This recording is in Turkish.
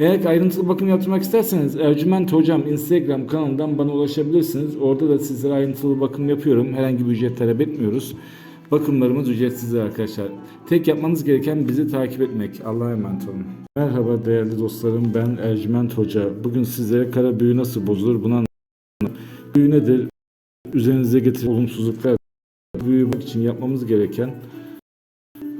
Eğer ayrıntılı bakım yaptırmak isterseniz Ercüment Hocam Instagram kanalından bana ulaşabilirsiniz. Orada da sizlere ayrıntılı bakım yapıyorum. Herhangi bir ücret talep etmiyoruz. Bakımlarımız ücretsizdir arkadaşlar. Tek yapmanız gereken bizi takip etmek. Allah'a emanet olun. Merhaba değerli dostlarım. Ben Ercüment Hoca. Bugün sizlere kara büyü nasıl bozulur bunu anlatacağım. Büyü nedir? Üzerinize getiren olumsuzluklar. Büyü için yapmamız gereken